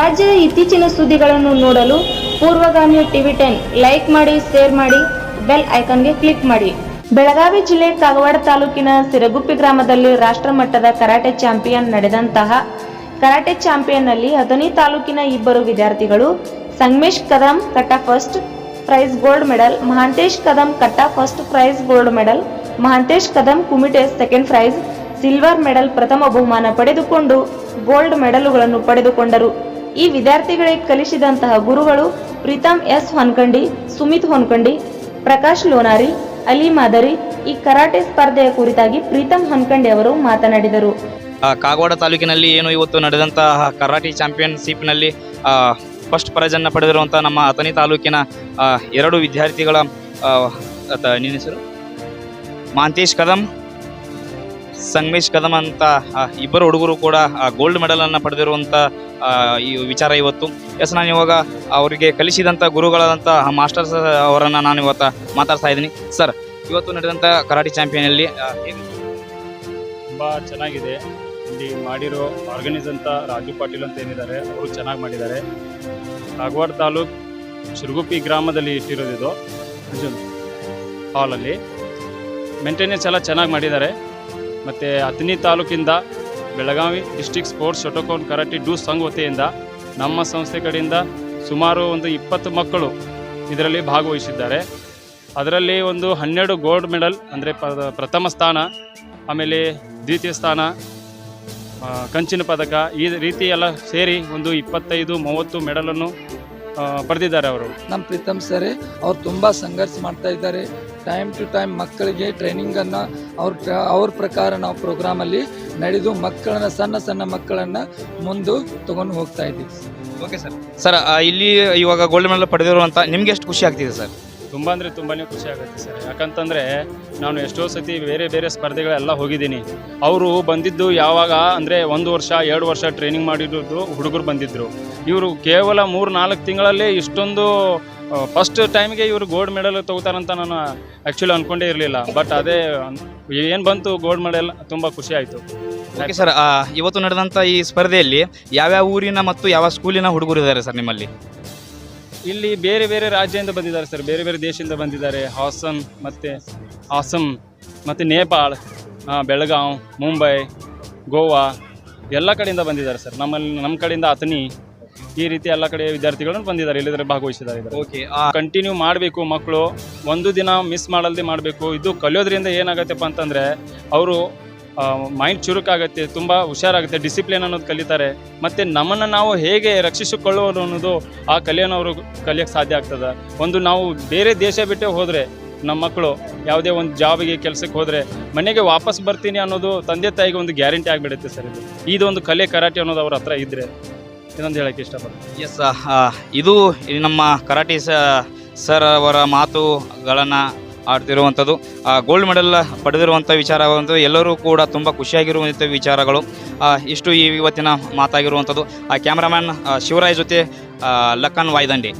ರಾಜ್ಯದ ಇತ್ತೀಚಿನ ಸುದ್ದಿಗಳನ್ನು ನೋಡಲು ಪೂರ್ವಗಾಮಿ ಟಿವಿ ಟೆನ್ ಲೈಕ್ ಮಾಡಿ, ಶೇರ್ ಮಾಡಿ, ಬೆಲ್ ಐಕಾನ್ಗೆ ಕ್ಲಿಕ್ ಮಾಡಿ. ಬೆಳಗಾವಿ ಜಿಲ್ಲೆ ಕಾಗವಾಡ ತಾಲೂಕಿನ ಸಿರಗುಪ್ಪಿ ಗ್ರಾಮದಲ್ಲಿ ರಾಷ್ಟ್ರ ಮಟ್ಟದ ಕರಾಟೆ ಚಾಂಪಿಯನ್ ನಡೆದಂತಹ ಕರಾಟೆ ಚಾಂಪಿಯನ್ನಲ್ಲಿ ಅದನಿ ತಾಲೂಕಿನ ಇಬ್ಬರು ವಿದ್ಯಾರ್ಥಿಗಳು Sangamesh Kadam kata first prize gold medal Mahantesh Kadam kata first prize gold medal Mahantesh Kadam kumite second prize silver medal ಪ್ರಥಮ ಬಹುಮಾನ ಪಡೆದುಕೊಂಡು ಗೋಲ್ಡ್ ಮೆಡಲುಗಳನ್ನು ಪಡೆದುಕೊಂಡರು. ಈ ವಿದ್ಯಾರ್ಥಿಗಳಿಗೆ ಕಲಿಸಿದಂತಹ ಗುರುಗಳು ಪ್ರೀತಮ್ ಎಸ್ ಹೊನ್ಕಂಡಿ, ಸುಮಿತ್ ಹೊನ್ಕಂಡಿ, ಪ್ರಕಾಶ್ ಲೋನಾರಿ, ಅಲಿ ಮಾದರಿ ಈ ಕರಾಟೆ ಸ್ಪರ್ಧೆಯ ಕುರಿತಾಗಿ ಪ್ರೀತಮ್ ಹೊನ್ಕಂಡಿ ಅವರು ಮಾತನಾಡಿದರು. ಕಾಗವಾಡ ತಾಲೂಕಿನಲ್ಲಿ ಏನು ಇವತ್ತು ನಡೆದಂತಹ ಕರಾಟೆ ಚಾಂಪಿಯನ್ಶಿಪ್ನಲ್ಲಿ ಫಸ್ಟ್ ಪ್ರೈಸನ್ನು ಪಡೆದಿರುವಂಥ ನಮ್ಮ ಅಥಣಿ ತಾಲೂಕಿನ ಎರಡು ವಿದ್ಯಾರ್ಥಿಗಳ ಹೆಸರು? ಮಾಂತೇಶ್ ಕದಂ ಸಂಗಮೇಶ್ ಕದಮ್ ಅಂತ ಇಬ್ಬರು ಹುಡುಗರು ಕೂಡ ಗೋಲ್ಡ್ ಮೆಡಲನ್ನು ಪಡೆದಿರುವಂಥ ಪಡೆದಿರುವಂತ ಈ ವಿಚಾರ ಇವತ್ತು. ಎಸ್, ನಾನು ಇವಾಗ ಅವರಿಗೆ ಕಲಿಸಿದಂಥ ಗುರುಗಳಾದಂಥ ಮಾಸ್ಟರ್ಸ್ ಅವರನ್ನು ನಾನು ಇವತ್ತು ಮಾತಾಡ್ತಾ ಇದ್ದೀನಿ. ಸರ್, ಇವತ್ತು ನಡೆದಂಥ ಕರಾಟಿ ಚಾಂಪಿಯನಲ್ಲಿ ತುಂಬ ಚೆನ್ನಾಗಿದೆ. ಇಲ್ಲಿ ಮಾಡಿರೋ ಆರ್ಗನೈಸ್ ಅಂತ ರಾಜು ಪಾಟೀಲ್ ಅಂತ ಏನಿದ್ದಾರೆ, ಅವರು ಚೆನ್ನಾಗಿ ಮಾಡಿದ್ದಾರೆ. ಕಾಗವಾಡ ತಾಲೂಕ್ ಶಿರ್ಗುಪ್ಪಿ ಗ್ರಾಮದಲ್ಲಿ ಇಟ್ಟಿರೋದಿದು ಹಾಲಲ್ಲಿ ಮೇಂಟೆನೆನ್ಸ್ ಎಲ್ಲ ಚೆನ್ನಾಗಿ ಮಾಡಿದ್ದಾರೆ. ಮತ್ತು Athani ತಾಲೂಕಿಂದ Belagavi district sports Shotokan karate do ಸಂಘ ವತಿಯಿಂದ ನಮ್ಮ ಸಂಸ್ಥೆ ಕಡೆಯಿಂದ ಸುಮಾರು ಒಂದು ಇಪ್ಪತ್ತು ಮಕ್ಕಳು ಇದರಲ್ಲಿ ಭಾಗವಹಿಸಿದ್ದಾರೆ. ಅದರಲ್ಲಿ ಒಂದು ಹನ್ನೆರಡು ಗೋಲ್ಡ್ ಮೆಡಲ್ ಅಂದರೆ ಪ್ರಥಮ ಸ್ಥಾನ, ಆಮೇಲೆ ದ್ವಿತೀಯ ಸ್ಥಾನ ಕಂಚಿನ ಪದಕ ಈ ರೀತಿ ಎಲ್ಲ ಸೇರಿ ಒಂದು ಇಪ್ಪತ್ತೈದು, ಮೂವತ್ತು ಮೆಡಲನ್ನು ಪಡೆದಿದ್ದಾರೆ ಅವರು. ನಮ್ಮ ಪ್ರೀತಮ್ ಸರ್ ಅವ್ರು ತುಂಬ ಸಂಘರ್ಷ ಮಾಡ್ತಾ ಇದ್ದಾರೆ. ಟೈಮ್ ಟು ಟೈಮ್ ಮಕ್ಕಳಿಗೆ ಟ್ರೈನಿಂಗನ್ನು ಅವ್ರ ಪ್ರ- ಅವ್ರ ಪ್ರಕಾರ ನಾವು ಪ್ರೋಗ್ರಾಮಲ್ಲಿ ನಡೆದು ಮಕ್ಕಳನ್ನ ಸಣ್ಣ ಸಣ್ಣ ಮಕ್ಕಳನ್ನು ಮುಂದೆ ತಗೊಂಡು ಹೋಗ್ತಾ ಇದ್ದೀವಿ ಓಕೆ ಸರ್ ಸರ್ ಇಲ್ಲಿ ಇವಾಗ ಗೋಲ್ಡ್ ಮೆಡಲ್ ಪಡೆದಿರುವಂಥ ನಿಮ್ಗೆ ಎಷ್ಟು ಖುಷಿ ಆಗ್ತಿದೆ ಸರ್ ತುಂಬ ಅಂದರೆ ತುಂಬಾ ಖುಷಿ ಆಗುತ್ತೆ ಸರ್ ಯಾಕಂತಂದರೆ ನಾನು ಎಷ್ಟೋ ಸತಿ ಬೇರೆ ಬೇರೆ ಸ್ಪರ್ಧೆಗಳೆಲ್ಲ ಹೋಗಿದ್ದೀನಿ. ಅವರು ಬಂದಿದ್ದು ಯಾವಾಗ ಅಂದರೆ ಒಂದು ವರ್ಷ ಎರಡು ವರ್ಷ ಟ್ರೈನಿಂಗ್ ಮಾಡಿರೋದು ಹುಡುಗರು ಬಂದಿದ್ದರು ಇವರು ಕೇವಲ ಮೂರು ನಾಲ್ಕು ತಿಂಗಳಲ್ಲೇ ಇಷ್ಟೊಂದು ಫಸ್ಟ್ ಟೈಮ್ಗೆ ಇವರು ಗೋಲ್ಡ್ ಮೆಡಲ್ ತಗೋತಾರಂತ ನಾನು ಆ್ಯಕ್ಚುಲಿ ಅಂದ್ಕೊಂಡೇ ಇರಲಿಲ್ಲ. ಬಟ್ ಅದೇ ಏನು ಬಂತು ಗೋಲ್ಡ್ ಮೆಡಲ್ ತುಂಬ ಖುಷಿ ಆಯಿತು. ಓಕೆ ಸರ್ ಆ, ಇವತ್ತು ನಡೆದಂಥ ಈ ಸ್ಪರ್ಧೆಯಲ್ಲಿ ಯಾವ್ಯಾವ ಊರಿನ ಮತ್ತು ಯಾವ ಸ್ಕೂಲಿನ ಹುಡುಗರು ಇದ್ದಾರೆ ಸರ್ ನಿಮ್ಮಲ್ಲಿ? ಇಲ್ಲಿ ಬೇರೆ ಬೇರೆ ರಾಜ್ಯದಿಂದ ಬಂದಿದ್ದಾರೆ ಸರ್ ಬೇರೆ ಬೇರೆ ದೇಶದಿಂದ ಬಂದಿದ್ದಾರೆ. ಹಾಸನ್ ಮತ್ತು ಹಾಸಂ ಮತ್ತು ನೇಪಾಳ್ ಬೆಳಗಾವ್ ಮುಂಬೈ ಗೋವಾ ಎಲ್ಲ ಕಡೆಯಿಂದ ಬಂದಿದ್ದಾರೆ ಸರ್ ನಮ್ಮಲ್ಲಿ ನಮ್ಮ ಕಡೆಯಿಂದ ಅಥಣಿ ಈ ರೀತಿ ಎಲ್ಲ ಕಡೆ ವಿದ್ಯಾರ್ಥಿಗಳನ್ನು ಬಂದಿದ್ದಾರೆ ಇಲ್ಲಿದ್ರೆ ಭಾಗವಹಿಸಿದ್ದಾರೆ. ಓಕೆ ಕಂಟಿನ್ಯೂ ಮಾಡಬೇಕು ಮಕ್ಕಳು ಒಂದು ದಿನ ಮಿಸ್ ಮಾಡಲ್ದೆ ಮಾಡಬೇಕು. ಇದು ಕಲಿಯೋದ್ರಿಂದ ಏನಾಗತ್ತಪ್ಪ ಅಂತಂದರೆ ಅವರು ಮೈಂಡ್ ಚುರುಕಾಗತ್ತೆ ತುಂಬ ಹುಷಾರಾಗುತ್ತೆ ಡಿಸಿಪ್ಲಿನ್ ಅನ್ನೋದು ಕಲಿತಾರೆ. ಮತ್ತು ನಮ್ಮನ್ನು ನಾವು ಹೇಗೆ ರಕ್ಷಿಸಿಕೊಳ್ಳೋರು ಅನ್ನೋದು ಆ ಕಲೆಯನ್ನು ಅವರು ಕಲಿಯೋಕ್ಕೆ ಸಾಧ್ಯ ಆಗ್ತದೆ. ಒಂದು ನಾವು ಬೇರೆ ದೇಶ ಬಿಟ್ಟೇ ಹೋದರೆ ನಮ್ಮ ಮಕ್ಕಳು ಯಾವುದೇ ಒಂದು ಜಾಬಿಗೆ ಕೆಲಸಕ್ಕೆ ಹೋದರೆ ಮನೆಗೆ ವಾಪಸ್ ಬರ್ತೀನಿ ಅನ್ನೋದು ತಂದೆ ತಾಯಿಗೆ ಒಂದು ಗ್ಯಾರಂಟಿ ಆಗಿಬಿಡುತ್ತೆ ಸರ್ ಇದು. ಇದೊಂದು ಕಲೆ ಕರಾಟೆ ಅನ್ನೋದು ಅವ್ರ ಹತ್ರ ಇದ್ದರೆ ಇದೊಂದು ಹೇಳಕ್ಕೆ ಇಷ್ಟಪಡ್ತೀನಿ. ಎಸ್ ಇದು ನಮ್ಮ ಕರಾಟಿ ಸರ್ ಅವರ ಮಾತುಗಳನ್ನು ಆಡ್ತಿರುವಂಥದ್ದು. ಗೋಲ್ಡ್ ಮೆಡಲ್ ಪಡೆದಿರುವಂಥ ವಿಚಾರ ಒಂದು ಎಲ್ಲರೂ ಕೂಡ ತುಂಬ ಖುಷಿಯಾಗಿರುವಂಥ ವಿಚಾರಗಳು. ಇಷ್ಟು ಈ ಇವತ್ತಿನ ಮಾತಾಗಿರುವಂಥದ್ದು. ಆ ಕ್ಯಾಮ್ರಾಮ್ಯಾನ್ ಶಿವರಾಯ್ ಜೊತೆ ಲಕ್ಕನ್ ವಾಯ್ದಂಡಿ.